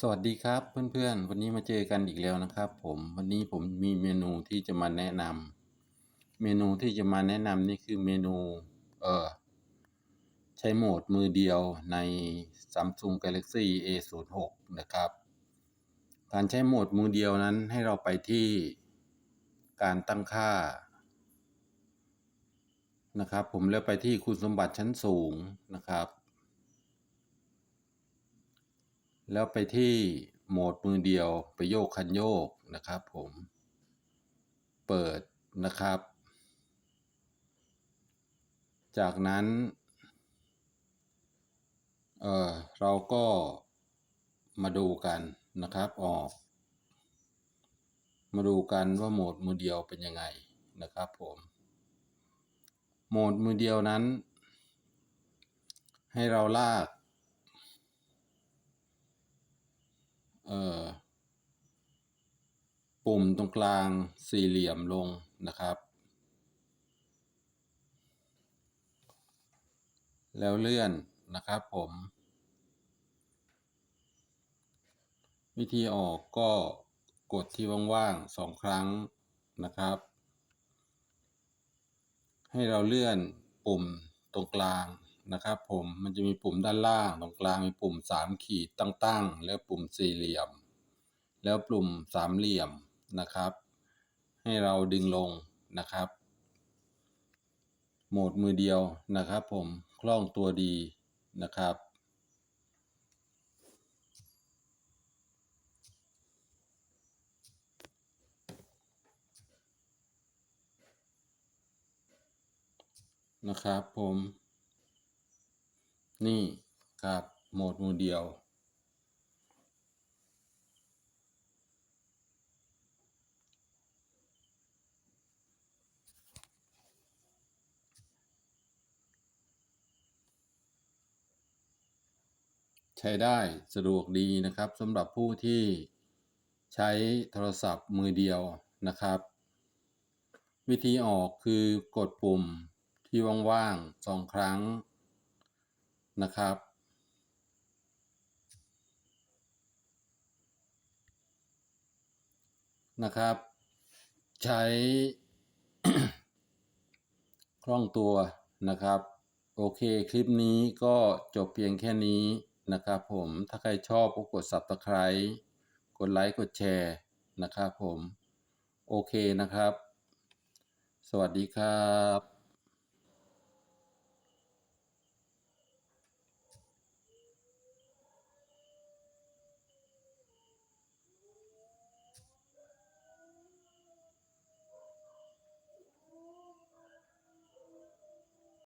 สวัสดีครับเพื่อนๆ วันนี้มาเจอกันอีกแล้วนะครับ ผมวันนี้ผมมีเมนูที่จะมาแนะนำเมนูที่จะมาแนะนำนี่คือเมนูเออใช้โหมดมือเดียวใน Samsung Galaxy A06 นะครับ การใช้โหมดมือเดียวนั้นให้เราไปที่การตั้งค่านะครับ ผมแล้วไปที่คุณสมบัติชั้นสูงนะครับ แล้วไปที่โหมดมือเดียวไปโยกคันโยกนะครับผม เปิดนะครับ จากนั้น เออเราก็มาดูกันนะครับออก มาดูกันว่าโหมดมือเดียวเป็นยังไงนะครับผมโหมดมือเดียวนั้น ให้เราลาก เอ่อ ปุ่มตรงกลางสี่เหลี่ยมลงนะครับ แล้วเลื่อนนะครับผม วิธีออกก็กดที่ว่างๆสองครั้งนะครับ ให้เราเลื่อนปุ่มตรงกลาง นะครับผมมันจะมีปุ่มด้านล่าง ตรงกลางมีปุ่มสามขีดตั้งๆ แล้วปุ่มสี่เหลี่ยม แล้วปุ่มสามเหลี่ยมนะครับ ให้เราดึงลงนะครับ โหมดมือเดียวนะครับ ผมคล่องตัวดีนะครับนะครับผม นี่ครับโหมดมือเดียว ใช้ได้สะดวกดีนะครับสำหรับผู้ที่ใช้โทรศัพท์มือเดียวนะครับ วิธีออกคือกดปุ่มที่ว่างๆสองครั้ง นะครับ นะครับ ใช้คล่องตัวนะครับ โอเคคลิปนี้ก็จบเพียงแค่นี้นะครับผมถ้าใครชอบก็กด Subscribe กดไลค์กดแชร์นะครับผม โอเคนะครับ สวัสดีครับ